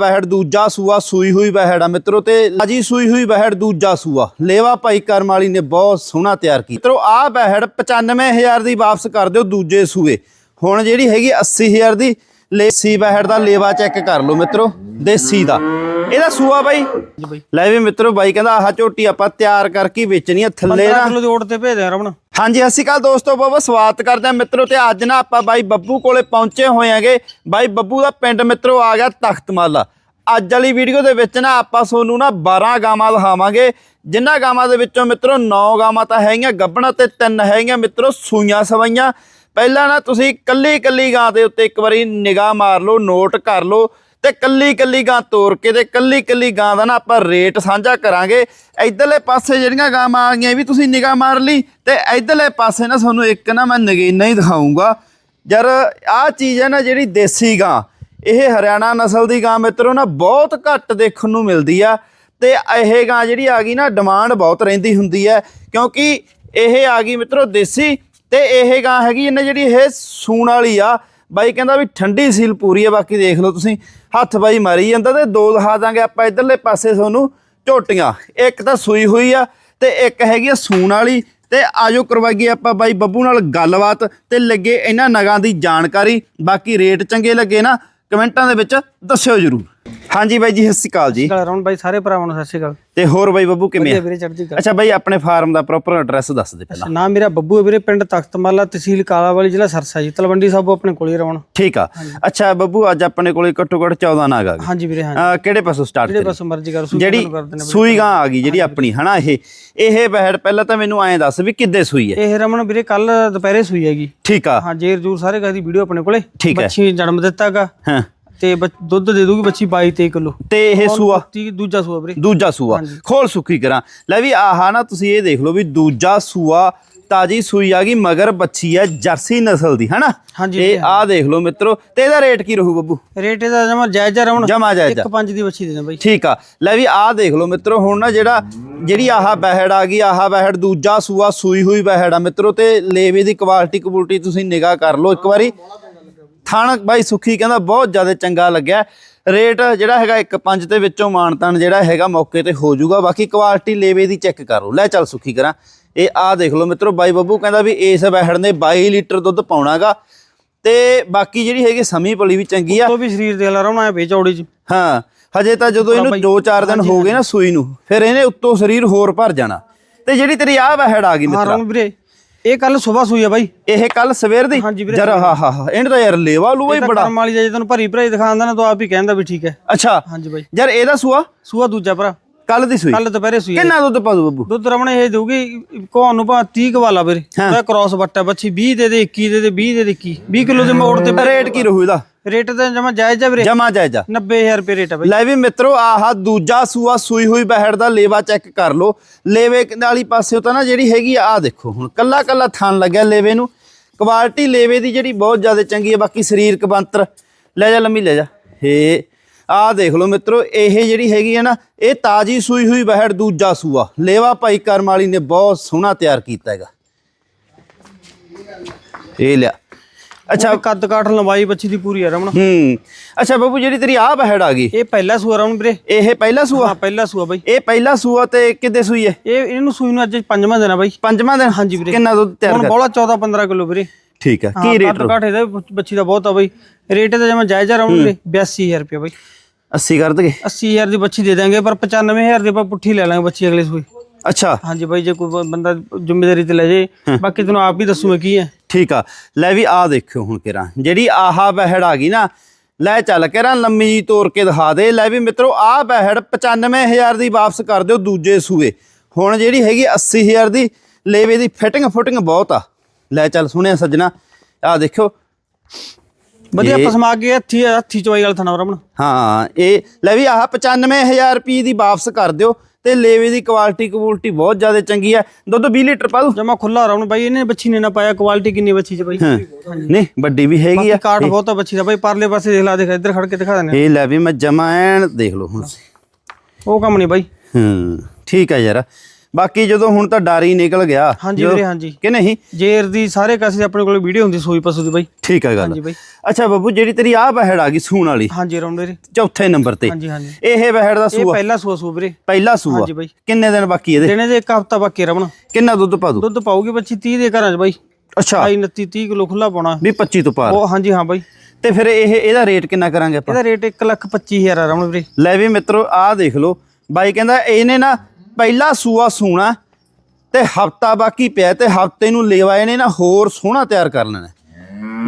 ਬਹਿੜ ਦੂਜਾ ਸੂਆ ਸੂਈ ਹੋਈ ਬਹਿੜ। ਆ ਮਿੱਤਰੋ, ਤੇ ਲਾਜੀ ਸੂਈ ਹੋਈ ਬਹਿੜ ਦੂਜਾ ਸੂਆ। ਲੇਵਾ ਭਾਈ ਕਰਮ ਵਾਲੀ ਨੇ ਬਹੁਤ ਸੋਹਣਾ ਤਿਆਰ ਕੀਤਾ। ਮਿੱਤਰੋ ਆ ਬਹਿੜ 95000 ਦੀ ਵਾਪਸ ਕਰ ਦਿਓ ਦੂਜੇ ਸੂਏ। ਹੁਣ ਜਿਹੜੀ ਹੈਗੀ 80000 ਦੀ ਲੇਸੀ ਬਹਿੜ ਦਾ ਲੇਵਾ ਚੈੱਕ ਕਰ ਲਓ ਮਿੱਤਰੋ, ਦੇਸੀ ਦਾ। ਇਹਦਾ ਸੂਆ ਬਾਈ। ਲੈ ਵੀ ਮਿੱਤਰੋ ਬਾਈ ਕਹਿੰਦਾ ਆਹ ਝੋਟੀ ਆਪਾਂ ਤਿਆਰ ਕਰਕੇ ਵੇਚਣੀ ਆ ਥੱਲੇ 15 ਨਾ। ਕਿਲੋ ਦੀ ਓਟ ਤੇ ਭੇਜ ਦੇ ਰਮਣ ਹਾਂਜੀ ਸ਼੍ਰੀ ਅਕਾਲ ਦੋਸਤੋ ਬਹੁਤ ਸਵਾਗਤ ਕਰਦੇ ਆ ਮਿੱਤਰੋ ਤੇ ਅੱਜ ਨਾ ਆਪਾਂ ਬਾਈ ਬੱਬੂ ਕੋਲੇ ਪਹੁੰਚੇ ਹੋਏ ਆਂਗੇ ਬਾਈ ਬੱਬੂ ਦਾ ਪਿੰਡ ਮਿੱਤਰੋ ਆ ਗਿਆ ਤਖਤਮਾਲਾ। ਅੱਜ ਵਾਲੀ ਵੀਡੀਓ ਦੇ ਵਿੱਚ ਨਾ ਆਪਾਂ ਤੁਹਾਨੂੰ ਨਾ 12 ਗਾਵਾਂ ਦਿਖਾਵਾਂਗੇ। ਜਿਨ੍ਹਾਂ ਗਾਵਾਂ ਦੇ ਵਿੱਚੋਂ ਮਿੱਤਰੋ 9 ਗਾਵਾਂ ਤਾਂ ਹੈਗੀਆਂ ਗੱਭਣਾ ਤੇ ਤਿੰਨ ਹੈਗੀਆਂ ਮਿੱਤਰੋ ਸੂਈਆਂ ਸਵਾਈਆਂ। ਪਹਿਲਾਂ ਨਾ ਤੁਸੀਂ ਕੱਲੀ ਕੱਲੀ ਗਾਂ ਦੇ ਉੱਤੇ ਇੱਕ ਵਾਰੀ ਨਿਗਾਹ ਮਾਰ ਲਓ ਨੋਟ ਕਰ ਲਓ। ਤੇ ਕੱਲੀ ਕੱਲੀ ਗਾਂ ਤੋਰ ਕੇ ਤੇ ਕੱਲੀ ਕੱਲੀ ਗਾਂ ਦਾ ਨਾ ਆਪਾਂ ਰੇਟ ਸਾਂਝਾ ਕਰਾਂਗੇ। ਇਧਰਲੇ ਪਾਸੇ ਜਿਹੜੀਆਂ ਗਾਵਾਂ ਆ ਗਈਆਂ ਵੀ ਤੁਸੀਂ ਨਿਗਾਹ ਮਾਰ ਲਈ ਤੇ ਇਧਰਲੇ ਪਾਸੇ ਨਾ ਤੁਹਾਨੂੰ ਇੱਕ ਨਾ ਮੈਂ ਨਗੀਨਾ ਹੀ ਦਿਖਾਉਂਗਾ ਯਾਰ, ਆਹ ਚੀਜ਼ ਹੈ ਨਾ ਜਿਹੜੀ ਦੇਸੀ ਗਾਂ, ਇਹ ਹਰਿਆਣਾ ਨਸਲ ਦੀ ਗਾਂ ਮਿੱਤਰੋ ਨਾ ਬਹੁਤ ਘੱਟ ਦੇਖਣ ਨੂੰ ਮਿਲਦੀ ਆ ਤੇ ਇਹ ਗਾਂ ਜਿਹੜੀ ਆ ਗਈ ਨਾ ਡਿਮਾਂਡ ਬਹੁਤ ਰਹਿੰਦੀ ਹੁੰਦੀ ਹੈ ਕਿਉਂਕਿ ਇਹ ਆ ਗਈ ਮਿੱਤਰੋ ਦੇਸੀ ਤੇ ਇਹ ਗਾਂ ਹੈਗੀ ਇਹਨੇ ਜਿਹੜੀ ਇਹ ਸੂਣ ਵਾਲੀ ਆ ਬਾਈ ਕਹਿੰਦਾ ਵੀ ਠੰਡੀ ਸੀਲ ਪੂਰੀ ਆ, ਬਾਕੀ ਦੇਖ ਲਓ ਤੁਸੀਂ। ਹੱਥ ਬਾਈ ਮਾਰੀ ਜਾਂਦਾ ਤੇ ਦੋ ਦਿਖਾ ਦਾਂਗੇ ਆਪਾਂ ਇਧਰਲੇ ਪਾਸੇ ਤੁਹਾਨੂੰ ਝੋਟੀਆਂ। ਇੱਕ ਤਾਂ ਸੂਈ ਹੋਈ ਆ ਤੇ ਇੱਕ ਹੈਗੀ ਆ ਸੂਣ ਵਾਲੀ। ਤੇ ਆਜੋ ਕਰਵਾਈਏ ਆਪਾਂ ਬਾਈ ਬੱਬੂ ਨਾਲ ਗੱਲਬਾਤ ਤੇ ਲੱਗੇ ਇਹਨਾਂ ਨਗਾਂ ਦੀ ਜਾਣਕਾਰੀ। ਬਾਕੀ ਰੇਟ ਚੰਗੇ ਲੱਗੇ ਨਾ, ਕਮੈਂਟਾਂ ਦੇ ਵਿੱਚ ਦੱਸਿਓ ਜਰੂਰ। ਹਾਂਜੀ ਬਾਈ ਜੀ ਸਤਿ ਸ਼੍ਰੀ ਅਕਾਲ ਜੀ। ਰਮਣ ਬਾਈ ਸਾਰੇ ਭਰਾਵਾਂ ਨੂੰ ਸਤਿ ਸ਼੍ਰੀ ਅਕਾਲ। ਤੇ ਹੋਰ ਬਾਈ ਬੱਬੂ ਕਿਵੇਂ ਆ? ਵੀਰੇ ਚੜ੍ਹਦੀ ਕਲਾ। ਅੱਛਾ ਬਾਈ ਆਪਣੇ ਫਾਰਮ ਦਾ ਪ੍ਰੋਪਰ ਐਡਰੈਸ ਦੱਸ ਦੇ ਪਹਿਲਾਂ। ਨਾਮ ਮੇਰਾ ਬੱਬੂ ਹੈ ਵੀਰੇ ਪਿੰਡ ਤਖਤਮਾਲਾ ਤਹਿਸੀਲ ਕਾਲਾਵਾਲੀ ਜ਼ਿਲ੍ਹਾ ਸਰਸਾ ਜੀ ਤਲਵੰਡੀ ਸਾਹਿਬ ਆਪਣੇ ਕੋਲ ਹੀ ਰਵਣ ਠੀਕ ਆ। ਅੱਛਾ ਬੱਬੂ ਅੱਜ ਆਪਣੇ ਕੋਲੇ ਘੱਟੋ ਘੱਟ 14 ਨਾਗ ਆ ਗਏ। ਹਾਂਜੀ ਵੀਰੇ ਹਾਂਜੀ। ਕਿਹੜੇ ਪਾਸੋਂ ਸਟਾਰਟ ਜਿਹੜੇ ਬਸ ਮਰਜ਼ੀ ਕਰੋ ਸੂਈ ਜਿਹੜੀ ਸੂਈ ਗਾਂ ਆ ਗਈ ਜਿਹੜੀ ਆਪਣੀ ਹਨਾ ਇਹ? ਇਹ ਬਹਿੜ ਪਹਿਲਾਂ ਤਾਂ ਮੈਨੂੰ ਐਂ ਦੱਸ ਵੀ ਕਿੱਦੇ ਸੂਈ ਹੈ? ਇਹ ਰਮਣ ਵੀਰੇ ਕੱਲ ਦੁਪਹਿਰੇ ਸੂਈ ਹੈਗੀ। ਠੀਕ ਆ। ਹਾਂ ਜੇਰ ਜੂਰ ਸਾਰੇ ਕਹਦੀ ਵੀਡੀਓ ਆਪਣੇ ਕੋਲੇ। ਬੱਚੀ ਜਨਮ ਦਿੱਤਾਗਾ ਹਾਂ। ਤੇ ਬੱਚ- ਦੁੱਧ ਦੇ ਦੂਗੀ ਬੱਚੀ 22 23 ਕਿਲੋ। ਤੇ ਇਹ ਸੂਆ? ਤੀ ਦੂਜਾ ਸੂਆ ਵੀਰੇ। ਦੂਜਾ ਸੂਆ। ਖੋਲ ਸੁੱਕੀ ਕਰਾਂ। ਲੈ ਵੀ ਆਹਾ ਨਾ ਤੁਸੀਂ ਇਹ ਦੇਖ ਲਓ ਵੀ ਦੂਜਾ ਸੂਆ ਤਾਜੀ ਸੂਈ ਆ ਗਈ ਮਗਰ ਬੱਚੀ ਹੈ ਜਰਸੀ ਨਸਲ ਦੀ ਹਨਾ? ਹਾਂਜੀ ਇਹ ਆਹ ਦੇਖ ਲਓ ਮਿੱਤਰੋ ਤੇ ਇਹਦਾ ਰੇਟ ਕੀ ਰਹੂ ਬੱਬੂ? ਰੇਟ ਇਹਦਾ ਜਮਾ ਜਾਇਜ਼ ਜਾ ਰਮਣ ਜਮਾ ਜਾਇਜ਼ ਇੱਕ ਪੰਜ ਦੀ ਬੱਚੀ ਦੇ ਦੇ ਬਾਈ। ਠੀਕ ਆ। ਲੈ ਵੀ ਆਹ ਦੇਖ ਲਓ ਮਿੱਤਰੋ ਹੁਣ ਨਾ ਜਿਹੜਾ ਜਿਹੜੀ ਆਹ ਬਹਿੜ ਆ ਗਈ ਆਹ ਬਹਿੜ ਦੂਜਾ ਸੂਆ ਸੂਈ ਹੋਈ ਬਹਿੜ ਆ ਮਿੱਤਰੋ ਤੇ ਲੇਵੇ ਦੀ ਕੁਆਲਿਟੀ ਕਬੂਲਟੀ ਤੁਸੀਂ ਨਿਗਾਹ ਕਰ ਲਓ ਇੱਕ ਵਾਰੀ। ਥਣ ਬਾਈ ਸੁਖੀ ਕਹਿੰਦਾ ਬਹੁਤ ਜ਼ਿਆਦਾ ਚੰਗਾ ਲੱਗਿਆ। ਰੇਟ ਜਿਹੜਾ ਹੈਗਾ ਇੱਕ ਪੰਜ ਦੇ ਵਿੱਚੋਂ ਮਾਨਤਨ ਜਿਹੜਾ ਹੈਗਾ ਮੌਕੇ ਤੇ ਹੋ ਜਾਊਗਾ। ਬਾਕੀ ਕੁਆਲਿਟੀ ਲੇਵੇ ਦੀ ਚੈੱਕ ਕਰ। ਲੈ ਚੱਲ ਸੁਖੀ ਕਰਾਂ। ਇਹ ਆਹ ਦੇਖ ਲਓ ਮਿੱਤਰੋ ਬਾਈ ਬੱਬੂ ਕਹਿੰਦਾ ਵੀ ਇਸ ਬਹਿੜ ਨੇ 22 ਲੀਟਰ ਦੁੱਧ ਪਾਉਣਾਗਾ। ਤੇ ਬਾਕੀ ਜਿਹੜੀ ਹੈਗੀ ਸਮੀ ਪਲੀ ਵੀ ਚੰਗੀ ਆ। ਤੋਂ ਵੀ ਸਰੀਰ ਦੇਖ ਲਾ ਰਮਣ ਐ ਵੇਚੌੜੀ ਚ ਹਾਂ ਹਜੇ ਤਾਂ ਜਦੋਂ ਇਹਨੂੰ 2-4 ਦਿਨ ਹੋ ਗਏ ਨਾ ਸੂਈ ਨੂੰ ਫਿਰ ਇਹਨੇ ਉੱਤੋਂ ਸਰੀਰ ਹੋਰ ਭਰ ਜਾਣਾ। ਤੇ ਜਿਹੜੀ ਤੇਰੀ ਆਹ ਵਹਿੜ ਆ ਗਈ ਹਾਂ ਮਿੱਤਰਾ। ਵੀਰੇ। ਇਹ ਕੱਲ ਸਵੇਰ ਸੂਈ ਆ ਬਾਈ। ਇਹ ਕੱਲ ਸਵੇਰ ਦੀ? ਜਰਾ ਹਾ ਹਾ ਹਾ। ਇਹਨੇ ਯਾਰ ਲੇਵਾ ਲੂਆ ਹੀ ਬੜਾ। ਕਰਮ ਵਾਲੀ ਜੇ ਤੈਨੂੰ ਭਰੀ ਭਰਾਈ ਦਿਖਾਉਂਦਾ ਨਾ ਤਾਂ ਆਪ ਹੀ ਕਹਿੰਦਾ ਵੀ ਠੀਕ ਹੈ। ਅੱਛਾ। ਹਾਂਜੀ ਬਾਈ। ਯਾਰ ਇਹਦਾ ਸੂਆ? ਸੂਆ ਦੂਜਾ ਭਰਾ। ਕੱਲ ਦੀ ਸੂਈ? ਕੱਲ ਦੁਪਹਿਰੇ ਸੂਈ। ਕਿੰਨਾ ਦੁੱਧ ਪਾਦੂ ਬੱਬੂ? ਦੁੱਧ ਰਮਣ ਇਹ ਦੇਊਗੀ ਕੋਹ ਨੂੰ ਪਾ 30 ਕਵਾਲਾ ਵੀਰੇ। ਉਹਦਾ ਕ੍ਰਾਸ ਬੱਟਾ ਬੱਚੀ 20 ਦੇ ਦੇ 21 ਦੇ ਦੇ 20 ਦੇ ਦੇ 21 20 ਕਿਲੋ ਦੇ ਮੋੜ ਤੇ ਰੇਟ ਕੀ ਰਹੂ ਇਹਦਾ? ਰੇਟ ਤਾਂ ਜਮਾ ਜਾਇਜ਼ ਆ ਵੀਰੇ। ਜਮਾ ਜਾਇਜ਼ਾ 90000 ਰੁਪਏ ਰੇਟ ਆ ਬਾਈ। ਲੈ ਵੀ ਮਿੱਤਰੋ ਆਹ ਦੂਜਾ ਸੂਆ ਸੂਈ ਹੋਈ ਬਹਿੜ ਦਾ ਲੇਵਾ ਚੈੱਕ ਕਰ ਲਓ। ਲੇਵੇ ਵਾਲੀ ਪਾਸੇ ਤਾਂ ਨਾ ਜਿਹੜੀ ਹੈਗੀ ਆ ਆਹ ਦੇਖੋ ਹੁਣ ਕੱਲਾ ਕੱਲਾ ਥਣ ਲੱਗਿਆ ਲੇਵੇ ਨੂੰ। ਕੁਆਲਿਟੀ ਲੇਵੇ ਦੀ ਜਿਹੜੀ ਬਹੁਤ ਜ਼ਿਆਦਾ ਚੰਗੀ ਹੈ ਬਾਕੀ ਸਰੀਰਕ ਬੰਤਰ ਲੈ ਜਾ ਲੰਮੀ ਲੈ ਜਾ। ਹੇ ਆਹ ਦੇਖ ਲਓ ਮਿੱਤਰੋ ਇਹ ਜਿਹੜੀ ਹੈਗੀ ਹੈ ਨਾ ਇਹ ਤਾਜੀ ਸੂਈ ਹੋਈ ਬਹਿੜ ਦੂਜਾ ਸੂਆ। ਲੇਵਾ ਭਾਈ ਕਰਮ ਵਾਲੀ ਨੇ ਬਹੁਤ ਸੋਹਣਾ ਤਿਆਰ ਕੀਤਾ ਹੈਗਾ। ਇਹ ਲਿਆ। ਅੱਛਾ। ਕੱਦ ਕਾਠ ਲੰਬਾਈ ਬੱਚੀ ਦੀ ਪੂਰੀ ਆ ਰਮਣ ਹੂੰ। ਅੱਛਾ ਬਾਬੂ ਜਿਹੜੀ ਤੇਰੀ ਆਹ ਬਹਿੜ ਆ ਗਈ। ਇਹ ਪਹਿਲਾ ਸੂਆ ਰਮਣ ਵੀਰੇ। ਇਹ ਪਹਿਲਾ ਸੂਆ? ਹਾਂ ਪਹਿਲਾ ਸੂਆ ਬਾਈ। ਇਹ ਪਹਿਲਾ ਸੂਆ ਤੇ ਕਿੱਦੇ ਸੂਈ ਹੈ? ਇਹ ਇਹਨੂੰ ਸੂਈ ਨੂੰ ਅੱਜ ਪੰਜਵਾਂ ਦਿਨ ਆ ਬਾਈ। ਪੰਜਵਾਂ ਦਿਨ? ਹਾਂਜੀ ਵੀਰੇ। ਕਿੰਨਾ ਦੁੱਧ ਤਿਆਰ ਹੁਣ ਕਰ ਬੋਲਾ 14 15 ਕਿਲੋ ਵੀਰੇ। ਠੀਕ ਹੈ। ਕੀ ਰੇਟ ਕੱਦ ਕਾਠ ਇਹਦਾ ਬੱਚੀ ਦਾ ਬਹੁਤ ਆ ਬਾਈ। ਰੇਟ ਤਾਂ ਜਮਾ ਜਾਇਜ਼ ਆ ਰਮਣ ਵੀਰੇ। 82000 ਰੁਪਏ ਬਾਈ। 80 ਕਰ ਦਗੇ? 80000 ਦੀ ਬੱਚੀ ਦੇ ਦਾਂਗੇ ਪਰ 95000 ਦੀ ਆਪਾਂ ਪੁੱਠੀ ਲੈ ਲਾਂਗੇ ਬੱਚੀ ਅਗਲੇ ਸੂਈ ਅੱਛਾ। ਹਾਂਜੀ ਬਾਈ ਜੇ ਕੋਈ ਬੰਦਾ ਜ਼ਿੰਮੇਵਾਰੀ ਤੇ ਲੈ ਜੇ ਬਾਕੀ ਤੈਨੂੰ ਆਪ ਹੀ ਦੱਸੂਗਾ ਕੀ ਹੈ। ਠੀਕ ਆ। ਲੈ ਵੀ ਆ ਦੇਖਿਓ ਹੁਣ ਕਿਰਾਂ ਜਿਹੜੀ ਆਹਾ ਬਹਿੜ ਆ ਗਈ ਨਾ ਲੈ ਚੱਲ ਕਿਰਾਂ ਲੰਮੀ ਜੀ ਤੋੜ ਕੇ ਦਿਖਾ ਦੇ। ਲੈ ਵੀ ਮਿੱਤਰੋ ਆਹ ਬਹਿੜ 95000 ਦੀ ਵਾਪਸ ਕਰ ਦਿਓ ਦੂਜੇ ਸੂਏ। ਹੁਣ ਜਿਹੜੀ ਹੈਗੀ 80000 ਦੀ ਲੇਵੇ ਦੀ ਫਿਟਿੰਗ ਫੁਟਿੰਗ ਬਹੁਤ ਆ। ਲੈ ਚੱਲ ਸੁਣਿਆ ਸੱਜਣਾ। ਆ ਦੇਖਿਓ। ਵਧੀਆ ਪਸਮਾ ਕੇ ਹੱਥੀ ਹੱਥੀ ਚਵਾਈ ਵਾਲਾ ਥਣਾ ਰਮਣ ਹਾਂ ਇਹ ਲੈ ਵੀ ਆਹ 95000 ਰੁਪਏ ਦੀ ਵਾਪਸ ਕਰ ਦਿਓ ਤੇ ਲੇਵੇ ਦੀ ਕੁਆਲਿਟੀ ਕੁਆਲਿਟੀ ਬਹੁਤ ਜ਼ਿਆਦਾ ਚੰਗੀ ਹੈ ਦੁੱਧ 20 ਲੀਟਰ ਪਾ ਦੂ ਜਮਾ ਖੁੱਲਾ ਰਮਣ ਬਾਈ ਇਹਨੇ ਬੱਚੀ ਨੇ ਨਾ ਪਾਇਆ ਕੁਆਲਿਟੀ ਕਿੰਨੀ ਬੱਚੀ ਚ ਬਾਈ? ਨਹੀਂ ਵੱਡੀ ਵੀ ਹੈਗੀ ਆ। ਕਾਠ ਬਹੁਤ ਆ ਬੱਚੀ ਦਾ ਬਾਈ ਪਰਲੇ ਪਾਸੇ ਦੇਖ ਲਾ ਦੇਖ ਇੱਧਰ ਖੜ ਕੇ ਦਿਖਾ ਦਿੰਦੇ ਇਹ ਲੈ ਵੀ ਮੈਂ ਜਮਾ ਐਨ ਦੇਖ ਲਓ ਹੁਣ। ਉਹ ਕੰਮ ਨਹੀਂ ਬਾਈ। ਹੂੰ ਠੀਕ ਹੈ ਯਾਰ। ਬਾਕੀ ਜਦੋਂ ਹੁਣ ਤਾਂ ਡਰ ਹੀ ਨਿਕਲ ਗਿਆ ਹਾਂਜੀ ਵੀਰੇ ਹਾਂਜੀ। ਕਿ ਨਹੀਂ? ਜੇਰ ਦੀ ਸਾਰੇ ਕਾਸੇ ਆਪਣੇ ਕੋਲ ਵੀਡੀਓ ਹੁੰਦੀ ਸੂਈ ਪਸ਼ੂ ਦੀ ਬਾਈ। ਠੀਕ ਹੈ ਹਾਂਜੀ ਗੱਲ ਬਾਈ। ਅੱਛਾ ਬੱਬੂ ਜਿਹੜੀ ਤੇਰੀ ਆਹ ਬਹਿੜ ਆ ਗਈ ਸੂਣ ਵਾਲੀ ਹਾਂਜੀ ਰਾਉਂਡ ਵੀਰੇ ਚੌਥੇ ਨੰਬਰ ਤੇ। ਹਾਂਜੀ ਹਾਂਜੀ। ਇਹ ਬਹਿੜ ਦਾ ਇਹ ਸੂਆ। ਪਹਿਲਾ ਸੂਆ ਸੂ ਵੀਰੇ। ਪਹਿਲਾ ਸੂਆ। ਹਾਂਜੀ ਬਾਈ। ਕਿੰਨੇ ਦਿਨ ਬਾਕੀ ਇਹਦੇ? ਦਿਨੇ ਦੇ ਇੱਕ ਹਫਤਾ ਬਾਕੀ ਰਮਣ ਕਿੰਨਾ ਦੁੱਧ ਪਾ ਦੂ? ਦੁੱਧ ਪਾਉਗੀ ਬੱਚੀ 30 ਦੇ ਘਰਾਂ 'ਚ ਬਾਈ। ਅੱਛਾ। 28 29 30 ਕਿਲੋ ਖੁੱਲਾ ਪਾਉਣਾ। ਵੀ 25 ਤੋਂ ਪਾਰ। ਉਹ ਹਾਂਜੀ ਹਾਂ ਬਾਈ। ਤੇ ਫਿਰ ਇਹ ਇਹਦਾ ਰੇਟ ਕਿੰਨਾ ਕਰਾਂਗੇ ਆਪਾਂ? ਇਹਦਾ ਰੇਟ 1 ਲੱਖ 25000 ਆ ਰਮਣ ਵੀਰੇ। ਲੈ ਵੀ ਮਿੱਤਰੋ ਆਹ ਦੇਖ ਲਓ। ਬਾਈ ਕਹਿੰਦਾ ਇਹਨੇ ਨਾ ਪਹਿਲਾ ਸੂਆ ਸੂਣਾ ਤੇ ਹਫਤਾ ਬਾਕੀ ਪਿਆ ਤੇ ਹਫ਼ਤੇ ਨੂੰ ਲੇਵਾ ਇਹਨੇ ਨਾ ਹੋਰ ਸੋਹਣਾ ਤਿਆਰ ਕਰ ਲੈਣਾ।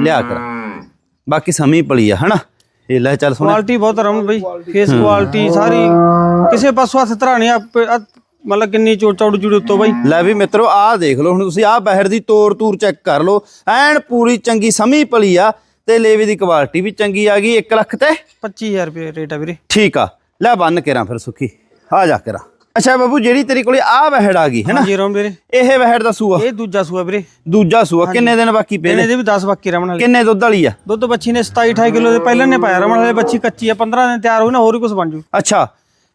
ਲਿਆ ਕਰ। ਬਾਕੀ ਸਮੀ ਪਲੀ ਆ ਹਨਾ? ਇਹ ਲੈ ਚੱਲ ਸੋਹਣਾ। ਕੁਆਲਿਟੀ ਬਹੁਤ ਰਮਣ ਬਾਈ। ਫੇਸ ਕੁਆਲਿਟੀ ਸਾਰੀ ਕਿਸੇ ਪਾਸੋਂ ਹੱਥ ਧਰਾਣੀ ਆ ਮਤਲਬ ਕਿੰਨੀ ਚੌੜ ਚੌੜ ਜੁੜੀ ਉੱਤੋਂ ਬਾਈ। ਲੈ ਵੀ ਮਿੱਤਰੋ ਆਹ ਦੇਖ ਲਓ ਹੁਣ ਤੁਸੀਂ ਆਹ ਬਹਿਰ ਦੀ ਤੋਰ ਤੂਰ ਚੈੱਕ ਕਰ ਲਓ। ਐਨ ਪੂਰੀ ਚੰਗੀ ਸਮੀ ਪਲੀ ਆ ਤੇ ਲੇਵੇ ਦੀ ਕੁਆਲਿਟੀ ਵੀ ਚੰਗੀ ਆ ਗਈ 1 ਲੱਖ ਤੇ। 25000 ਰੁਪਏ ਰੇਟ ਆ ਵੀਰੇ। ਠੀਕ ਆ ਲੈ ਬੰਨ ਕੇਰਾਂ ਫਿਰ ਸੁੱਖੀ। ਆ ਜਾ ਕਰਾਂ। ਅੱਛਾ ਬਾਬੂ ਜਿਹੜੀ ਤੇਰੇ ਕੋਲੇ ਆਹ ਵਹਿੜ ਆ ਗਈ ਹੈਨਾ? ਹਾਂਜੀ ਵੀਰੇ। ਇਹ ਵਹਿੜ ਦਾ ਸੂਆ। ਇਹ ਦੂਜਾ ਸੂਆ ਵੀਰੇ। ਦੂਜਾ ਸੂਆ ਕਿੰਨੇ ਦਿਨ ਬਾਕੀ ਪਏ ਨੇ? ਦੇ ਵੀ 10 ਬਾਕੀ ਰਮਣ ਵਾਲੇ। ਕਿੰਨੇ ਦੁੱਧ ਵਾਲੀ ਆ? ਦੁੱਧ ਬੱਚੀ ਨੇ 27 28 ਕਿਲੋ ਦੇ ਪਹਿਲਾਂ ਨੇ ਪਾਇਆ ਰਮਣ ਵਾਲੇ ਬੱਚੀ ਕੱਚੀ ਆ 15 ਦਿਨ ਤਿਆਰ ਹੋਈ ਨਾ ਹੋਰ ਹੀ ਕੁਝ ਬਣ ਜੂ। ਅੱਛਾ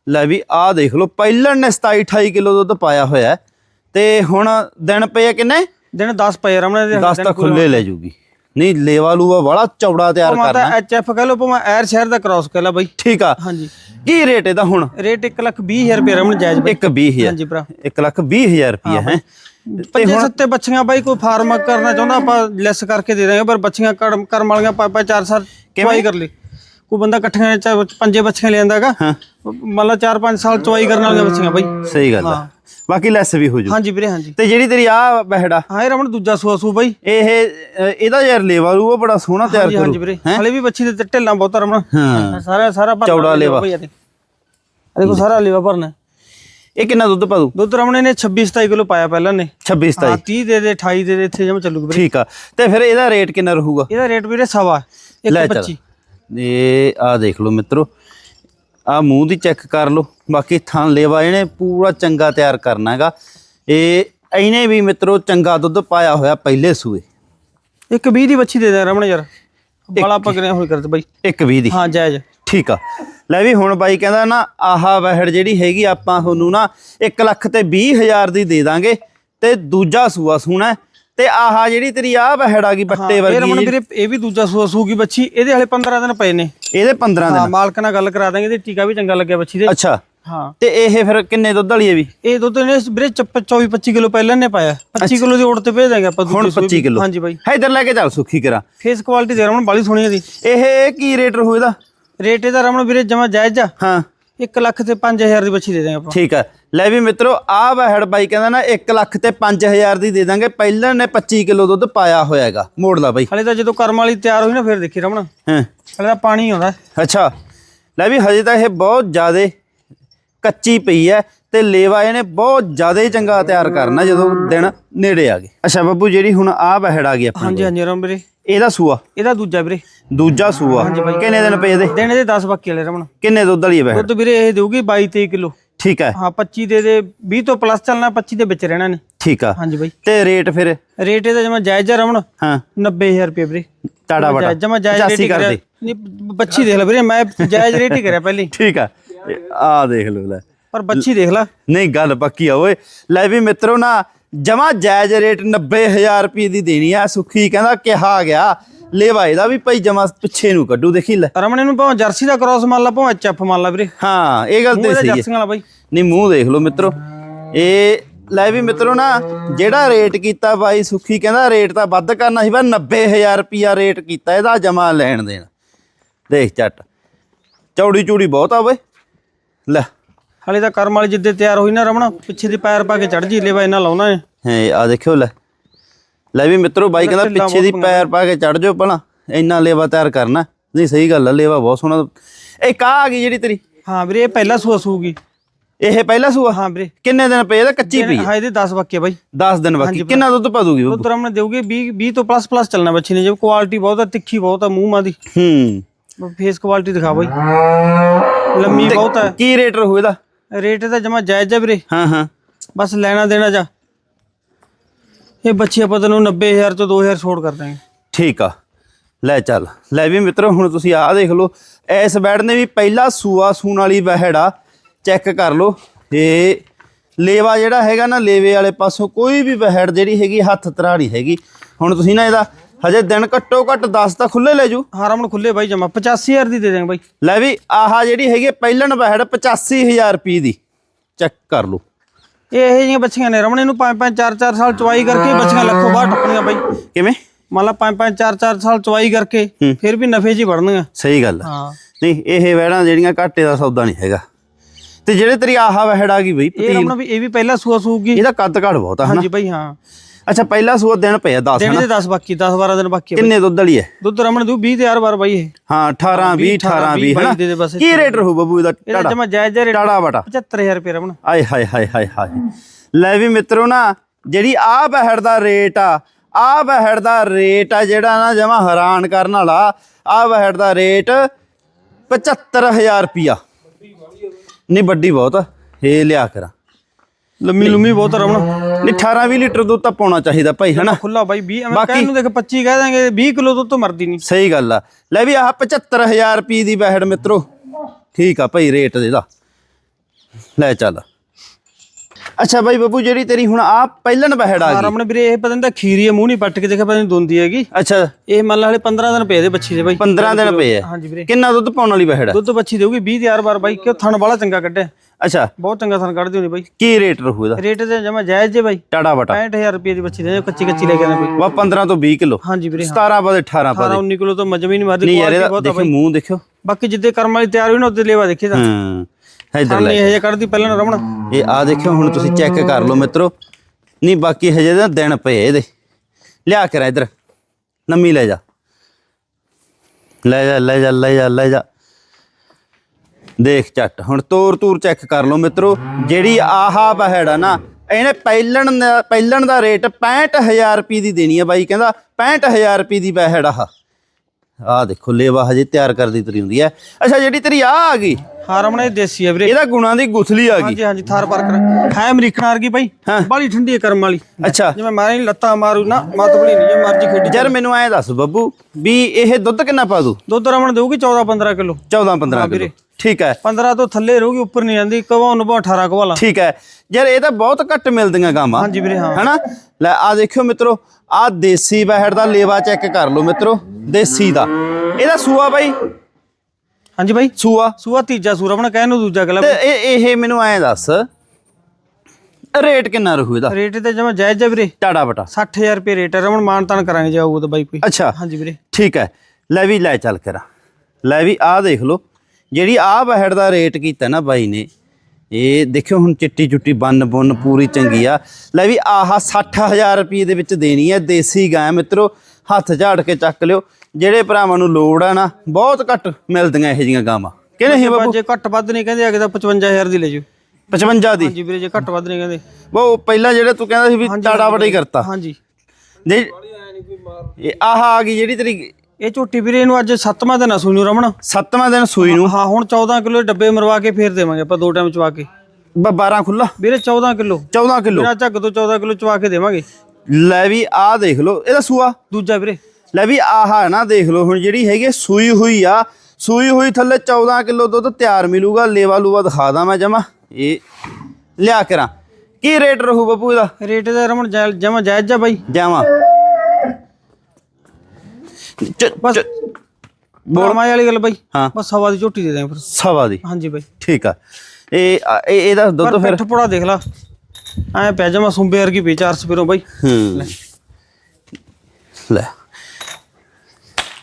ਲੈ ਵੀ ਆਹ ਦੇਖ ਲਓ ਪਹਿਲਣ ਨੇ 27 28 ਕਿਲੋ ਦੁੱਧ ਪਾਇਆ ਹੋਇਆ ਹੈ। ਤੇ ਹੁਣ ਦਿਨ ਪਏ ਆ ਕਿੰਨੇ? ਦਿਨ 10 ਪਏ ਰਮਣ ਦੇ 10 ਤਾਂ ਖੁੱਲੇ ਲੈ ਜੂਗੀ। ਨਹੀਂ ਲੇਵਾ ਲੂਆ ਬੜਾ ਚੌੜਾ ਤਿਆਰ ਕਰਨਾ। ਐਚਐਫ ਕਹ ਲੋ ਭਾਵੇਂ ਐਰ ਸ਼ਹਿਰ ਦਾ ਕ੍ਰਾਸ ਕਰ ਲਾ ਬਾਈ। ਠੀਕ ਆ। ਹਾਂਜੀ। ਕੀ ਰੇਟ ਇਹਦਾ ਹੁਣ? ਰੇਟ 1 ਲੱਖ 20000 ਰੁਪਏ ਰਮਣ ਜਾਇਜ਼ ਬਾਈ। 1 20000 ਹਾਂਜੀ ਭਰਾ। 1 ਲੱਖ 20000 ਰੁਪਏ ਹੈ ਪੰਜੇ ਸੱਤੇ ਬੱਚੀਆਂ ਬਾਈ ਕੋਈ ਫਾਰਮ ਕਰਨਾ ਚਾਹੁੰਦਾ ਆਪਾਂ ਲੈਸ ਕਰਕੇ ਦੇ ਦਾਂਗੇ ਪਰ ਬੱਚੀਆਂ ਕਰਮ ਕਰਮ ਵਾਲੀਆਂ ਪਾਪਾ ਚਾਰ ਸਾਲ ਚਵਾਈ ਕਰ ਲਈ। ਕੋਈ ਬੰਦਾ ਇਕੱਠੀਆਂ ਚ ਪੰਜੇ ਬੱਚੀਆਂ ਲੈ ਆਂਦਾਗਾ ਮਤਲਬ 4-5 ਸਾਲ ਚਵਾਈ ਕਰਨ ਵਾਲੀਆਂ ਬੱਚੀਆਂ ਬਾਈ। ਸਹੀ ਗੱਲ ਆ। ਬਾਕੀ ਲੈਸ ਵੀ ਹੋ ਜੂ। ਹਾਂਜੀ ਵੀਰੇ ਹਾਂਜੀ। ਤੇ ਜਿਹੜੀ ਤੇਰੀ ਆ? ਬਹਿੜਾ ਹਾਂ ਇਹ ਰਮਣ ਦੂਜਾ ਸੂਆ ਸੂ ਬਾਈ। ਇਹ ਅ, ਇਹਦਾ ਯਾਰ ਲੇਵਾ ਲੂਆ ਬੜਾ ਸੋਹਣਾ ਤਿਆਰ ਹਾਂਜੀ ਹਾਂਜੀ ਕਰੂ। ਵੀਰੇ। ਹਲੇ ਵੀ ਬੱਚੀ ਦੇ ਢਿੱਲਾਂ ਬਹੁਤ ਰਮਣ ਹਾਂ। ਸਾਰਾ ਸਾਰਾ ਭਰਨਾ ਚੌੜਾ ਲੇਵਾ। ਬਾਈ ਇਹਦੇ। ਦੇਖੋ ਸਾਰਾ ਲੇਵਾ ਭਰਨਾ। ਇਹ ਕਿੰਨਾ ਦੁੱਧ ਪਾ ਦੂ? ਦੁੱਧ ਰਮਣੇ ਨੇ 26 27 ਕਿਲੋ ਪਾਇਆ ਪਹਿਲਾਂ ਨੇ 26 ਹਾਂ 27 30 ਦੇ ਦੇ 28 ਦੇ ਦੇ ਇੱਥੇ ਜਮ ਚੱਲੂਗਾ ਵੀਰੇ। ਠੀਕ ਆ। ਤੇ ਫਿਰ ਇਹਦਾ ਰੇਟ ਕਿੰਨਾ ਰਹੂਗਾ? ਇਹਦਾ ਰੇਟ ਵੀਰੇ ਸਵਾ ਲੈ ਚੱਲ। 125 ਇਹ ਆ ਦੇਖ ਲਓ ਮਿੱਤਰੋ। ਆ ਮੂੰਹ ਦੀ ਚੈੱਕ ਕਰ ਲਓ। ਬਾਕੀ ਥਾਂ ਲੇਵਾ ਇਹਨੇ ਪੂਰਾ ਚੰਗਾ ਤਿਆਰ ਕਰਨਾ ਹੈਗਾ। ਇਹ ਇਹਨੇ ਵੀ ਮਿੱਤਰੋ ਚੰਗਾ ਦੁੱਧ ਪਾਇਆ ਹੋਇਆ ਪਹਿਲੇ ਸੂਏ। ਇੱਕ 20 ਦੀ ਬੱਚੀ ਦੇ ਦੇ ਰਮਣ ਯਾਰ। ਬਾਲਾ ਪਕੜਿਆ ਹੋਈ ਕਰਦੇ ਬਾਈ। ਇੱਕ 20 ਦੀ। ਹਾਂ ਜਾਇਜ਼। ਠੀਕ ਆ। ਲੈ ਵੀ ਹੁਣ ਬਾਈ ਕਹਿੰਦਾ ਨਾ ਆਹਾ ਵਹਿੜ ਜਿਹੜੀ ਹੈਗੀ ਆਪਾਂ ਤੁਹਾਨੂੰ ਨਾ 1 ਲੱਖ ਤੇ 20 ਹਜ਼ਾਰ ਦੀ ਦੇ ਦਾਂਗੇ ਤੇ ਦੂਜਾ ਸੂਆ ਸੂਣਾ। ਤੇ ਆਹਾ ਜਿਹੜੀ ਤੇਰੀ ਆ ਵਹਿੜ ਆ ਗਈ ਬੱਟੇ ਇਹ ਵਰਗੀ ਰਮਣ ਵੀਰੇ ਇਹ ਵੀ ਦੂਜਾ ਸੂਆ ਸੂਗੀ ਬੱਚੀ ਇਹਦੇ ਹਲੇ 15 ਦਿਨ ਪਏ ਨੇ। ਇਹਦੇ 15 ਹਾਂ ਦਿਨ। ਮਾਲਕ ਨਾਲ ਗੱਲ ਕਰਾ ਦਾਂਗੇ ਤੇ ਟੀਕਾ ਵੀ ਚੰਗਾ ਲੱਗਿਆ ਬੱਚੀ ਦੇ। ਅੱਛਾ। ਹਾਂ। ਤੇ ਇਹ ਫਿਰ ਕਿੰਨੇ ਦੁੱਧ ਵਾਲੀ ਹੈ ਵੀ? ਇਹ ਦੁੱਧ ਨੇ ਵੀਰੇ 24 25 ਕਿਲੋ ਪਹਿਲਾਂ ਨੇ ਪਾਇਆ। 25 ਕਿਲੋ ਦੀ ਓੜ ਤੇ ਭੇਜ ਦਾਂਗੇ ਆਪਾਂ ਹੁਣ ਦੂਜੇ ਸੂਏ 25 ਕਿਲੋ। ਹਾਂਜੀ ਬਾਈ। ਇਧਰ ਲੈ ਕੇ ਚੱਲ ਸੁੱਖੀ ਕਰਾਂ। ਫੇਸ ਕੁਆਲਿਟੀ ਦੇ ਰਮਣ ਬਾਲੀ ਸੋਹਣੀ ਇਹਦੀ। ਇਹ ਕੀ ਰੇਟ ਰਹੂ ਇਹਦਾ? ਰੇਟ ਇਹਦਾ ਰਮਣ ਵੀਰੇ ਜਮਾ ਜਾਇਜ਼ ਆ। ਹਾਂ। 1 ਲੱਖ ਤੇ 5000 ਦੀ ਬੱਚੀ ਦੇ ਦਾਂਗੇ ਆਪਾਂ। ਠੀਕ ਹੈ ਲੈ ਵੀ ਮਿੱਤਰੋ ਆ ਵਹਿੜ ਬਾਈ ਕਹਿੰਦਾ ਨਾ 1 ਲੱਖ ਤੇ 5000 ਦੀ ਦੇ ਦਾਂਗੇ। ਪਹਿਲਾਂ ਨੇ 25 ਕਿਲੋ ਦੁੱਧ ਪਾਇਆ ਹੋਇਆ ਹੈਗਾ ਮੋੜ ਲਾ ਬਾਈ। ਹਲੇ ਤਾਂ ਜਦੋਂ ਕਰਮ ਵਾਲੀ ਤਿਆਰ ਹੋਈ ਨਾ ਫਿਰ ਦੇਖੀ ਰਮਣ ਹਾਂ। ਹਲੇ ਤਾਂ ਪਾਣੀ ਆਉਂਦਾ। ਅੱਛਾ। ਲੈ ਵੀ ਹਜੇ ਤਾਂ ਇਹ ਬਹੁਤ ਜ਼ਿਆਦੇ ਕੱਚੀ ਪਈ ਹੈ ਤੇ ਲੇਵਾ ਇਹਨੇ ਬਹੁਤ ਜ਼ਿਆਦਾ ਚੰਗਾ ਤਿਆਰ ਕਰਨਾ ਜਦੋਂ ਦਿਨ ਨੇੜੇ ਆ ਗਏ। ਅੱਛਾ ਬੱਬੂ ਜਿਹੜੀ ਹੁਣ ਆ ਬਹਿੜ ਆ ਗਈ ਆਪਣੀ ਹਾਂਜੀ ਹਾਂਜੀ ਰਮਣ ਵੀਰੇ। ਇਹਦਾ ਸੂਆ? ਇਹਦਾ ਦੂਜਾ ਵੀਰੇ। ਦੂਜਾ ਸੂਆ। ਕਿੰਨੇ ਦਿਨ ਪਏ ਇਹਦੇ? ਦਿਨ ਇਹਦੇ 10 ਬੱਕੇ ਵਾਲੇ ਰਮਣ ਕਿੰਨੇ ਦੁੱਧ ਵਾਲੀ ਬਹਿੜ ਦੁੱਧ ਵੀਰੇ ਇਹ ਦੇਊਗੀ 22 23 ਕਿਲੋ। ਠੀਕ ਹੈ। ਹਾਂ 25 ਦੇ ਦੇ 20 ਤੋਂ ਪਲੱਸ ਚੱਲਣਾ 25 ਦੇ ਵਿੱਚ ਰਹਿਣਾ ਨੇ ਠੀਕ ਆ। ਹਾਂਜੀ ਬਾਈ। ਤੇ ਰੇਟ ਫਿਰ? ਰੇਟ ਇਹਦਾ ਜਮਾ ਜਾਇਜ਼ ਆ ਰਮਣ ਹਾਂ। 90000 ਰੁਪਏ ਵੀਰੇ। ਟਾੜਾ ਬੜਾ ਜਮਾ ਜਾਇਜ਼ ਰੇਟ 85 ਹੀ ਕਰ ਕਰਿਆ। ਦੇ। ਨਹੀਂ ਬੱਚੀ ਦੇਖ ਲੈ ਵੀਰੇ ਮੈਂ ਜਾਇਜ਼ ਰੇਟ ਹੀ ਕਰਿਆ ਪਹਿਲੇ। ਠੀਕ ਆ। ਆ ਦੇਖ ਲਓ ਲੈ। ਪਰ ਬੱਚੀ ਦੇਖ ਲੈ। ਨਹੀਂ ਗੱਲ ਪੱਕੀ ਆ ਓਏ। ਲੈ ਵੀ ਮਿੱਤਰੋ ਨਾ ਜਮਾ ਜਾਇਜ਼ ਰੇਟ 90000 ਰੁਪਏ ਦੀ ਦੇਣੀ ਆ। ਸੁਖੀ ਕਹਿੰਦਾ ਕਿਹਾ ਗਿਆ। ਲੇਵਾ ਇਹਦਾ ਵੀ ਭਾਈ ਜਮਾ ਪਿੱਛੇ ਨੂੰ ਕੱਢੂ ਦੇਖੀ ਲੈ। ਰਮਣੇ ਨੂੰ ਭਾਵੇਂ ਜਰਸੀ ਦਾ ਕ੍ਰਾਸ ਮੰਨ ਲਾ ਭਾਵੇਂ ਐਚਐਫ ਮੰਨ ਲਾ ਵੀਰੇ। ਹਾਂ ਇਹ ਗੱਲ ਤੇ ਸਹੀ ਹੈ। ਜਰਸੀਆਂ ਵਾਲਾ ਬਾਈ। ਨਹੀਂ ਮੂੰਹ ਦੇਖ ਲਓ ਮਿੱਤਰੋ। ਇਹ ਲੈ ਵੀ ਮਿੱਤਰੋ ਨਾ ਜਿਹੜਾ ਰੇਟ ਕੀਤਾ ਬਾਈ ਸੁਖੀ ਕਹਿੰਦਾ ਰੇਟ ਤਾਂ ਵੱਧ ਕਰਨਾ ਸੀ ਪਰ 90000 ਰੁਪਿਆ ਰੇਟ ਕੀਤਾ ਇਹਦਾ ਜਮਾ ਲੈਣ ਦੇਣ। ਦੇਖ ਚੱਟ ਚੌੜੀ ਚੂੜੀ ਬਹੁਤ ਆ ਓਏ। ਲੈ। ਹਲੇ ਤਾਂ ਕਰਮ ਵਾਲੀ ਜਿੱਦੇ ਤਿਆਰ ਹੋਈ ਨਾ ਰਮਣਾ ਪਿੱਛੇ ਦੀ ਪੈਰ ਪਾ ਕੇ ਚੜ ਜੀ ਲੈਵਾ ਇਹਨਾਂ ਲਾਉਣਾ ਹੈ ਹੈ ਆ ਦੇਖਿਓ ਲੈ। ਲੈ ਵੀ ਮਿੱਤਰੋ ਬਾਈ ਕਹਿੰਦਾ ਪਿੱਛੇ ਦੀ ਪੈਰ ਪਾ ਕੇ ਚੜ ਜਾਓ ਭਲਾ ਇੰਨਾ ਲੇਵਾ ਤਿਆਰ ਕਰਨਾ। ਨਹੀਂ ਸਹੀ ਗੱਲ ਆ ਲੇਵਾ ਬਹੁਤ ਸੋਹਣਾ। ਇਹ ਕਾ ਆ ਗਈ ਜਿਹੜੀ ਤੇਰੀ। ਹਾਂ ਵੀਰੇ ਇਹ ਪਹਿਲਾ ਸੂਆ ਸੂਗੀ। ਇਹ ਪਹਿਲਾ ਸੂਆ? ਹਾਂ ਵੀਰੇ। ਕਿੰਨੇ ਦਿਨ ਪਏ? ਇਹਦਾ ਕੱਚੀ ਪਈ ਹਾਂ ਇਹਦੇ 10 ਬੱਕੇ ਬਾਈ। 10 ਦਿਨ ਬਾਕੀ। ਕਿੰਨਾ ਦੁੱਧ ਪਾ ਦੂਗੀ ਬੱਬੂ? ਦੁੱਧ ਰਮਣੇ ਦੇਊਗੀ 20 20 ਤੋਂ ਪਲੱਸ ਪਲੱਸ ਚੱਲਣਾ ਬੱਚੀ ਨੇ। ਜੇ ਕੁਆਲਿਟੀ ਬਹੁਤ ਆ ਤਿੱਖੀ ਬਹੁਤ ਆ ਮੂੰਹ ਮਾਂ ਦੀ। ਹੂੰ। ਫੇਸ ਕੁਆਲਿਟੀ ਦਿਖਾ ਬਾਈ। ਲੰਮੀ ਬਹੁਤ ਹੈ ਕੀ ਰੇਟ ਰਹੂ ਇਹਦਾ? ਰੇਟ ਇਹਦਾ ਜਮਾ ਜਾਇਜ਼ ਆ ਵੀਰੇ। ਹਾਂ ਹਾਂ। ਬਸ ਲੈਣਾ ਦੇਣਾ ਜਾ। ਇਹ ਬੱਚੀ ਆਪਾਂ ਤੈਨੂੰ 90000 ਤੋਂ 2000 ਛੋੜ ਕਰ ਦਾਂਗੇ ਠੀਕ ਆ। ਲੈ ਚੱਲ। ਲੈ ਵੀ ਮਿੱਤਰੋ ਹੁਣ ਤੁਸੀਂ ਆਹ ਦੇਖ ਲਓ। ਇਸ ਬੈਡ ਨੇ ਵੀ ਪਹਿਲਾ ਸੂਆ ਸੂਣ ਵਾਲੀ ਵਹਿੜਾ ਚੈੱਕ ਕਰ ਲਓ। ਇਹ ਲੇਵਾ ਜਿਹੜਾ ਹੈਗਾ ਨਾ ਲੇਵੇ ਵਾਲੇ ਪਾਸੋਂ ਕੋਈ ਵੀ ਵਹਿੜ ਜਿਹੜੀ ਹੈਗੀ ਹੱਥ ਤਰਾੜੀ ਹੈਗੀ। ਹੁਣ ਤੁਸੀਂ ਨਾ ਇਹਦਾ ਹਜੇ ਦਿਨ ਘੱਟੋ ਘੱਟ 10 ਤਾਂ ਖੁੱਲੇ ਲੈ ਜੂ ਹਾਂ ਰਮਣ ਖੁੱਲੇ ਬਾਈ ਜਮਾ। 85000 ਦੀ ਦੇ ਦਾਂਗੇ ਬਾਈ। ਲੈ ਵੀ ਆਹ ਜਿਹੜੀ ਹੈਗੀ ਪਹਿਲਣ ਵਹਿੜ 85000 ਰੁਪਏ ਦੀ। ਚੈੱਕ ਕਰ ਲਓ। ਇਹ ਜਿਹੀਆਂ ਬੱਚੀਆਂ ਨੇ ਰਮਣ ਇਹਨੂੰ 5 5 4 4 ਸਾਲ ਚਵਾਈ ਕਰਕੇ ਬੱਚੀਆਂ ਲੱਖੋਂ ਬਾਹਰ ਟੱਪਣੀਆਂ ਬਾਈ। ਕਿਵੇਂ? ਮੰਨ ਲਾ 5 5 4 4 ਸਾਲ ਚਵਾਈ ਕਰਕੇ ਫਿਰ ਵੀ ਨਫੇ 'ਚ ਹੀ ਵੜਨਗੀਆਂ ਸਹੀ ਗੱਲ ਹਾਂ। ਨਹੀਂ ਇਹ ਵਹਿੜਾਂ ਜਿਹੜੀਆਂ ਘਾਟੇ ਦਾ ਸੌਦਾ ਨਹੀਂ ਹੈਗਾ। ਤੇ ਜਿਹੜੇ ਤੇਰੀ ਆਹ ਵਹਿੜ ਆ ਗਈ ਬਈ ਇਹ ਰਮਣ ਵੀ ਇਹ ਵੀ ਪਹਿਲਾਂ ਸੂਆ ਸੂਗੀ। ਇਹਦਾ ਕੱਦ ਘੜ ਬਹੁਤ ਆ ਹਨਾ? ਹਾਂਜੀ ਬਾਈ ਹਾਂ। ਅੱਛਾ ਪਹਿਲਾ ਸੂਆ ਦਿਨ ਪਿਆ 10 ਦਿਨ ਦੇ 10 ਬਾਕੀ 10 12 ਦਿਨ ਬਾਕੀ ਆ ਬਾਈ। ਕਿੰਨੇ ਦੁੱਧ ਵਾਲੀ ਹੈ? ਦੁੱਧ ਰਮਣ ਦੂ 20 ਤੇ ਹਰ ਵਾਰ ਬਾਈ ਇਹ। ਹਾਂ 18 20 18 20 ਬਾਈ ਹਨਾ? ਦੇ ਦੇ ਬਸ ਕੀ ਰੇਟ ਰਹੂ ਬੱਬੂ ਇਹਦਾ? ਇਹਦਾ ਟਾੜਾ। ਜਮਾ ਜਾਇਜ਼ ਜਿਹਾ ਰੇਟ ਟਾੜਾ ਬਟਾ 75000 ਰੁਪਏ ਰਮਣ ਆਏ ਹਾਏ ਹਾਏ ਹਾਏ ਹਾਏ। ਲੈ ਵੀ ਮਿੱਤਰੋ ਨਾ ਜਿਹੜੀ ਆ ਬਹਿੜ ਦਾ ਰੇਟ ਆ ਆ ਬਹਿੜ ਦਾ ਰੇਟ ਆ ਜਿਹੜਾ ਨਾ ਜਮਾ ਹੈਰਾਨ ਕਰਨ ਵਾਲਾ ਆ ਬਹਿੜ ਦਾ ਰੇਟ 75000 ਰੁਪਿਆ ਨਹੀਂ ਵੱਡੀ ਬਹੁਤ ਆ। ਇਹ ਲਿਆ ਕਰਾਂ। ਲੰਮੀ ਲੰਮੀ ਬਹੁਤ ਰਮਣ ਨਹੀਂ 18 20 ਲੀਟਰ ਦੁੱਧ ਤਾਂ ਪਾਉਣਾ ਚਾਹੀਦਾ ਭਾਈ ਹਨਾ? ਖੁੱਲਾ ਬਾਈ 20 ਮੈਂ ਬਾਕੀ- ਕਹਿਣ ਨੂੰ ਦੇਖ 25 ਕਹਿ ਦਾਂਗੇ 20 ਕਿਲੋ ਦੁੱਧ ਤੋਂ ਮਰਦੀ ਨਹੀਂ। ਸਹੀ ਗੱਲ ਆ। ਲੈ ਵੀ ਆਹ 75000 ਰੁਪਏ ਦੀ ਬਹਿੜ ਮਿੱਤਰੋ। ਠੀਕ ਆ ਭਾਈ ਰੇਟ ਇਹਦਾ ਲੈ ਚੱਲ। ਅੱਛਾ ਬਾਈ ਬੱਬੂ ਜਿਹੜੀ ਤੇਰੀ ਹੁਣ ਆ ਪਹਿਲਣ ਬਹਿੜ ਆ ਗਈ। ਰਮਣ ਵੀਰੇ ਇਹ ਪਤਾ ਨਹੀਂ ਤਾਂ ਖੀਰੀ ਮੂੰਹ ਨਹੀਂ ਪੱਟ ਕੇ ਦੇਖਿਆ ਪਤਾ ਨਹੀਂ ਦੋਂਦੀ ਹੈਗੀ। ਅੱਛਾ। ਇਹ ਮੰਨ ਲਾ ਹਲੇ 15 ਦਿਨ ਪਏ ਦੇ ਬੱਚੀ ਦੇ ਬਾਈ। 15 ਦਿਨ ਪਏ ਆ। ਹਾਂਜੀ ਵੀਰੇ। ਕਿੰਨਾ ਦੁੱਧ ਪਾਉਣ ਵਾਲੀ ਬਹਿੜ ਆ? ਦੁੱਧ ਬੱਚੀ ਦੇਊਗੀ 20 ਦੇ ਹਰ ਵਾਰ ਬਾਈ ਕਿਉਂ ਥਣ ਵਾਲਾ ਚੰਗਾ ਕੱਢਿਆ। ਅੱਛਾ। ਬਹੁਤ ਚੰਗਾ ਥਣ ਕੱਢਦੀ ਹੁੰਦੀ ਬਾਈ। ਕੀ ਰੇਟ ਰਹੂ ਇਹਦਾ? ਰੇਟ ਤੇ ਜਮਾ ਜਾਇਜ਼ ਜੇ ਬਾਈ। ਟਾੜਾ ਬਟਾ। 65000 ਰੁਪਏ ਦੀ ਬੱਚੀ ਦੇ ਕੱਚੀ ਕੱਚੀ ਲੈ ਕੇ ਆਣਾ ਵਾ 15 ਤੋਂ 20 ਕਿਲੋ। ਹਾਂਜੀ ਵੀਰੇ 17 ਬਾਦੇ 18 ਪਾ 18 19 ਕਿਲੋ ਤੋਂ ਮਜਮ ਨਹੀਂ ਮਾਰਦੀ ਨਹੀਂ ਯਾਰ ਇਹਦਾ ਦੇਖੋ ਬਾਈ। ਮੂੰਹ ਦੇਖਿਓ। ਬਾਕੀ ਜਿੱਦੇ ਕਰਮ ਵਾਲੀ ਤਿਆਰ ਹੋਈ ਨਾ ਉਹਦੇ ਲੇਵਾ ਦੇਖੀ ਤਾਂ। ਹੂੰ। ਇਧਰ ਲੈ ਨਹੀਂ ਇਹ ਜੇ ਕੱਢਦੀ ਪਹਿਲਾਂ ਰਮਣ ਇਹ ਆ ਦੇਖਿਓ ਹੁਣ ਤੁਸੀਂ ਚੈੱਕ ਕਰ ਲਓ ਮਿੱਤਰੋ। ਨਹੀਂ ਬਾਕੀ ਹਜੇ ਤਾਂ ਦਿਨ ਪਏ ਇਹਦੇ। ਲਿਆ ਕੇ ਇਧਰ। ਨਮੀ ਲੈ ਜਾ। ਲੈ ਜਾ ਲੈ ਜਾ ਲੈ ਜਾ ਲੈ ਜਾ। ਦੇਖ ਚੱਟ ਹੁਣ ਤੋਰ ਤੂਰ ਚੈੱਕ ਕਰ ਲਓ ਮਿੱਤਰੋ। ਜਿਹੜੀ ਆਹਾ ਬਹਿੜ ਨਾ ਇਹਨੇ ਪਹਿਲਣ ਪਹਿਲਣ ਦਾ ਰੇਟ 65000 ਰੁਪਏ ਦੀ ਦੇਣੀ ਆ ਬਾਈ ਕਹਿੰਦਾ 65000 ਰੁਪਏ ਦੀ ਬਹਿੜ ਆ। ਦੇਖੋ ਲੇਵਾ ਹਜੇ ਤਿਆਰ ਕਰਦੀ ਤਰੀ ਹੁੰਦੀ ਹੈ ਅੱਛਾ ਜਿਹੜੀ ਤੇਰੀ ਆ ਆ ਗਈ ਹਾਂ ਰਮਣ ਇਹ ਦੇਸੀ ਹੈ ਵੀਰੇ। ਇਹਦਾ ਗੁਣਾਂ ਦੀ ਗੁਥਲੀ ਆ ਗਈ। ਹਾਂਜੀ ਹਾਂਜੀ ਥਾਰ ਪਾਰਕਰ ਹੈ ਅਮਰੀਕਨ ਵਰਗੀ ਬਾਈ। ਹਾਂ। ਬਾਲੀ ਠੰਡੀ ਹੈ ਕਰਮ ਵਾਲੀ। ਅੱਛਾ। ਜਿਵੇਂ ਮਾਰੇ ਲੱਤਾਂ ਮਾਰੂ ਨਾ ਮਤ ਬਣੀ ਨਹੀਂ ਜੇ ਮਰਜ਼ੀ ਖੇਡੀ ਯਾਰ ਮੈਨੂੰ ਐਂ ਦੱਸ ਬੱਬੂ ਵੀ ਇਹ ਦੁੱਧ ਕਿੰਨਾ ਪਾ ਦੂ? ਦੁੱਧ ਰਮਣ ਦੇਊਗੀ 14 15 ਕਿਲੋ। 14 15 ਕਿਲੋ। ਠੀਕ ਹੈ। 15 ਤੋਂ ਥੱਲੇ ਰਹੂਗੀ ਉੱਪਰ ਨਹੀਂ ਜਾਂਦੀ। ਕਵਾ ਨੂੰ 18 ਕਵਾਲਾ। ਠੀਕ ਹੈ। ਯਾਰ ਇਹ ਤਾਂ ਬਹੁਤ ਘੱਟ ਮਿਲਦੀਆਂ ਗਾਵਾਂ। ਹਾਂਜੀ ਵੀਰੇ ਹਾਂ। ਹਨਾ? ਲੈ ਆ ਦੇਖਿਓ ਮਿੱਤਰੋ ਆ ਦੇਸੀ ਬਹਿੜ ਦਾ ਲੇਵਾ ਚੈੱਕ ਕਰ ਲਓ ਮਿੱਤਰੋ ਦੇਸੀ ਦਾ। ਇਹਦਾ ਸੂਆ ਬਾਈ ਹਾਂਜੀ ਬਾਈ। ਸੂਆ। ਸੂਆ ਤੀਜਾ ਸੂਰ ਆਪਣਾ ਕਹਿਣ ਨੂੰ ਦੂਜਾ ਗਲਾ ਤੇ ਇਹ ਇਹ ਮੈਨੂੰ ਐਂ ਦੱਸ ਰੇਟ ਕਿੰਨਾ ਰਹੂ ਇਹਦਾ? ਰੇਟ ਤੇ ਜਮਾ ਜਾਇਜ਼ ਹੈ ਵੀਰੇ। ਟਾੜਾ ਬਟਾ। 60000 ਰੁਪਏ ਰੇਟ ਹੈ ਰਮਣ ਮਾਨ ਤਾਨ ਕਰਾਂਗੇ ਜੇ ਆਊਗਾ ਤਾਂ ਬਾਈ ਕੋਈ। ਅੱਛਾ। ਹਾਂਜੀ ਵੀਰੇ। ਠੀਕ ਹੈ। ਲੈ ਵੀ ਲੈ ਚੱਲ ਕਰਾ। ਲੈ ਵੀ ਆਹ ਦੇਖ ਲਓ। ਜਿਹੜੀ ਆਹ ਬਹਿੜ ਦਾ ਰੇਟ ਕੀਤਾ ਨਾ ਬਾਈ ਨੇ ਇਹ ਦੇਖਿਓ ਹੁਣ ਚਿੱਟੀ ਚੁੱਟੀ ਬੰਨ ਬੁੰਨ ਪੂਰੀ ਚੰਗੀ ਆ। ਲੈ ਵੀ ਆਹ 60000 ਰੁਪਏ ਦੇ ਵਿੱਚ ਦੇਣੀ ਹੈ ਦੇਸੀ ਗਾਂ। ਮਿੱਤਰੋ ਹੱਥ ਝਾੜ ਕੇ ਚੱਕ ਲਿਓ। ਜਿਹੜੇ ਭਰਾਵਾਂ ਨੂੰ ਲੋੜ ਆ ਨਾ ਬਹੁਤ ਘੱਟ ਮਿਲਦੀਆਂ ਇਹੋ ਜੀਆਂ ਗਾਵਾਂ। ਕਿ ਨਹੀਂ ਬਾਬੂ? ਜੇ ਘੱਟ ਵੱਧ ਨਹੀਂ ਕਹਿੰਦੇ ਅਗੇ ਤਾਂ 55000 ਦੀ ਲੈ ਜਾਓ 55 ਦੀ? ਹਾਂਜੀ ਵੀਰੇ ਜੇ ਘੱਟ ਵੱਧ ਨਹੀਂ ਕਹਿੰਦੇ। ਉਹ ਪਹਿਲਾਂ ਜਿਹੜੇ ਤੂੰ ਕਹਿੰਦਾ ਸੀ ਵੀ ਟਾੜਾ ਬੜਾ ਹੀ ਕਰਤਾ। ਹਾਂਜੀ। ਨਹੀਂ ਇਹ ਆਹ ਆ ਗਈ ਜਿਹੜੀ ਤੇਰੀ ਇਹ ਝੋਟੀ ਵੀਰੇ ਇਹਨੂੰ ਅੱਜ ਸੱਤਵਾਂ ਦਿਨ ਆ ਸੂਈ ਨੂੰ ਰਮਣ। ਸੱਤਵਾਂ ਦਿਨ ਸੂਈ ਨੂੰ? ਹਾਂ ਹੁਣ 14 ਕਿਲੋ ਡੱਬੇ ਮਰਵਾ ਕੇ ਫੇਰ ਦੇਵਾਂਗੇ ਆਪਾਂ ਦੋ ਟਾਈਮ ਚਵਾ ਕੇ। ਬ- 12 ਖੁੱਲਾ ਵੀਰੇ 14 ਕਿਲੋ। 14 ਕਿਲੋ? ਬਿਨਾ ਝੱਗ ਤੋਂ 14 ਕਿਲੋ ਚਵਾ ਕੇ ਦੇਵਾਂਗੇ। ਲੈ ਵੀ ਆਹ ਦੇਖ ਲਓ ਇਹਦਾ ਸੂਆ। ਦੂਜਾ ਵੀਰੇ। ਲੈ ਵੀ ਆਹ ਹੈ ਨਾ ਦੇਖ ਲਓ ਹੁਣ ਜਿਹੜੀ ਹੈਗੀ ਹੈ ਸੂਈ ਹੋਈ ਆ ਸੂਈ ਹੋਈ ਥੱਲੇ 14 ਕਿਲੋ ਦੁੱਧ ਤਿਆਰ ਮਿਲੂਗਾ ਲੇਵਾ ਲੂਵਾ ਦਿਖਾ ਦਾਂ ਮੈਂ ਜਮਾ। ਇਹ ਲਿਆ ਕਰਾਂ। ਕੀ ਰੇਟ ਰਹੂ ਬੱਬੂ ਇਹਦਾ? ਰੇਟ ਦਾ ਰਮਣ ਜਮਾ ਜਾਇਜ਼ ਆ ਬਾਈ। ਜਾਵਾਂ ਚ- ਬਸ ਚ- ਬੋਲਮਾ ਵਾਲੀ ਗੱਲ ਬਾਈ। ਹਾਂ। ਬਸ ਹਵਾ ਦੀ ਝੋਟੀ ਦੇ ਦਾਂਗੇ ਫਿਰ। ਸਵਾ ਦੀ। ਹਾਂਜੀ ਬਾਈ। ਠੀਕ ਆ। ਇਹ ਆ- ਇਹ ਇਹਦਾ ਦੁੱਧ ਪਰ ਫਿਰ ਪਿੱਠ ਪੋੜਾ ਦੇਖ ਲਾ। ਐ ਪੈ ਜਾਵਾਂ ਸੁੰਬੇ ਵਰਗੀ ਪੀ ਚਾਰ ਸਪਿਰੋਂ ਬਾਈ। ਹੂੰ। ਲੈ।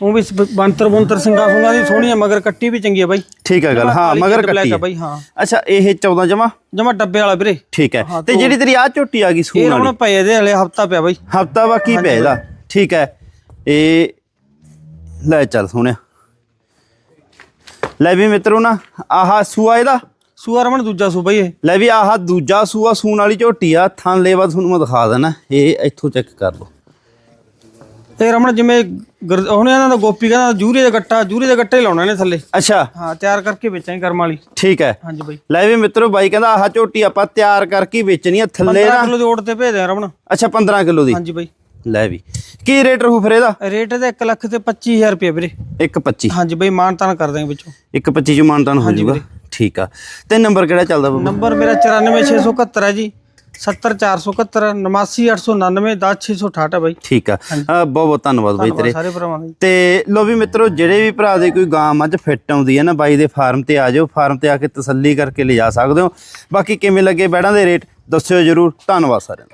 ਉਹ ਵੀ ਬੰਤਰ ਬੰਤਰ ਸਿੰਘਾ ਸੁੰਗਾ ਦੀ ਸੋਹਣੀ ਆ ਮਗਰ ਕੱਟੀ ਵੀ ਚੰਗੀ ਆ ਬਾਈ। ਠੀਕ ਹੈ ਗੱਲ ਹਾਂ ਮਗਰ ਕੱਟੀ। ਬਾਈ ਹਾਂ। ਅੱਛਾ ਇਹ 14 ਜਮਾ ਜਮਾ ਡੱਬੇ ਵਾਲਾ ਵੀਰੇ। ਠੀਕ ਹੈ ਤੇ ਜਿਹੜੀ ਤੇਰੀ ਆ ਝੋਟੀ ਆ ਗਈ ਇਹ ਸੂਣ ਵਾਲੀ? ਰਮਣ ਪਏ ਇਹਦੇ ਹਲੇ ਹਫਤਾ ਪਿਆ ਬਾਈ। ਹਫਤਾ ਬਾਕੀ ਪਿਆ ਇਹਦਾ। ਠੀਕ ਹੈ ਇਹ ਲੈ ਚੱਲ ਸੋਹਣਿਆ। ਲੈ ਵੀ ਮਿੱਤਰੋ ਨਾ ਆਹ ਸੂਆ ਇਹਦਾ। ਸੂਆ ਰਮਣ ਦੂਜਾ ਸੂ ਬਾਈ ਇਹ। ਲੈ ਵੀ ਆਹ ਦੂਜਾ ਸੂਆ ਸੂਣ ਵਾਲੀ ਝੋਟੀ ਆ। ਥਾਂ ਲੇਵਾ ਤੁਹਾਨੂੰ ਮੈਂ ਦਿਖਾ ਦੇਣਾ। ਇਹ ਇੱਥੋਂ ਚੈੱਕ ਕਰ ਲਓ। ਇਹ ਰਮਣ ਜਿਵੇਂ ਗੁਰ- ਹੁਣ ਇਹਨਾਂ ਦਾ ਗੋਪੀ ਕਹਿੰਦਾ ਜੂਰੇ ਦਾ ਗੱਟਾ ਜੂਰੇ ਦੇ ਗੱਟੇ ਲਾਉਣਾ ਨੇ ਥੱਲੇ। ਅੱਛਾ। ਹਾਂ ਤਿਆਰ ਕਰਕੇ ਵੇਚਾਂਗੇ ਕਰਮ ਵਾਲੀ। ਠੀਕ ਹੈ। ਹਾਂਜੀ ਬਾਈ। ਲੈ ਵੀ ਮਿੱਤਰੋ ਬਾਈ ਕਹਿੰਦਾ ਆਹ ਝੋਟੀ ਆਪਾਂ ਤਿਆਰ ਕਰਕੇ ਹੀ ਵੇਚਣੀ ਆ ਥੱਲੇ 15 ਨਾ। ਕਿਲੋ ਦੇ ਓਟ ਤੇ ਭੇਜ ਦੇ ਰਮਣ ਅੱਛਾ 15 ਕਿਲੋ ਦੀ। ਹਾਂਜੀ ਬਾਈ। ਲੈ ਵੀ। ਕੀ ਰੇਟ ਰਹੂ ਫਿਰ ਇਹਦਾ? ਰੇਟ ਇਹਦਾ 1 ਲੱਖ ਤੇ 25000 ਰੁਪਏ ਵੀਰੇ। 125 ਹਾਂਜੀ ਬਾਈ ਮਾਨ ਤਾਨ ਕਰ ਦਾਂਗੇ ਵਿੱਚੋਂ। 125 ਚ ਮਾਨਤਾਨ ਹੋ ਜਾਊਗਾ। ਠੀਕ ਆ। ਤੇ ਨੰਬਰ ਕਿਹੜਾ ਚੱਲਦਾ ਬੱਬੂ? ਨੰਬਰ ਮੇਰਾ 94671 ਹੈ ਜੀ। 70471 89899 10668 ਹੈ ਬਾਈ। ਠੀਕ ਆ। ਅ, ਬਹੁਤ ਬਹੁਤ ਧੰਨਵਾਦ ਬਾਈ ਤੇਰੇ। ਸਾਰੇ ਭਰਾਵਾਂ ਦਾ ਜੀ। ਤੇ ਲੋ ਵੀ ਮਿੱਤਰੋ ਜਿਹੜੇ ਵੀ ਭਰਾ ਦੇ ਕੋਈ ਗਾਂ ਮੱਝ ਫਿੱਟ ਆਉਂਦੀ ਹੈ ਨਾ ਬਾਈ ਦੇ ਫਾਰਮ ਤੇ ਆ ਜਾਓ ਫਾਰਮ ਤੇ ਆ ਕੇ ਤਸੱਲੀ ਕਰਕੇ ਲਿਜਾ ਸਕਦੇ ਹੋ। ਬਾਕੀ ਕਿਵੇਂ ਲੱਗੇ ਬੈੜਾਂ ਦੇ ਰੇਟ ਦੱਸਿਓ ਜਰੂਰ। ਧੰਨਵਾਦ ਸਾਰਿਆਂ ਦਾ।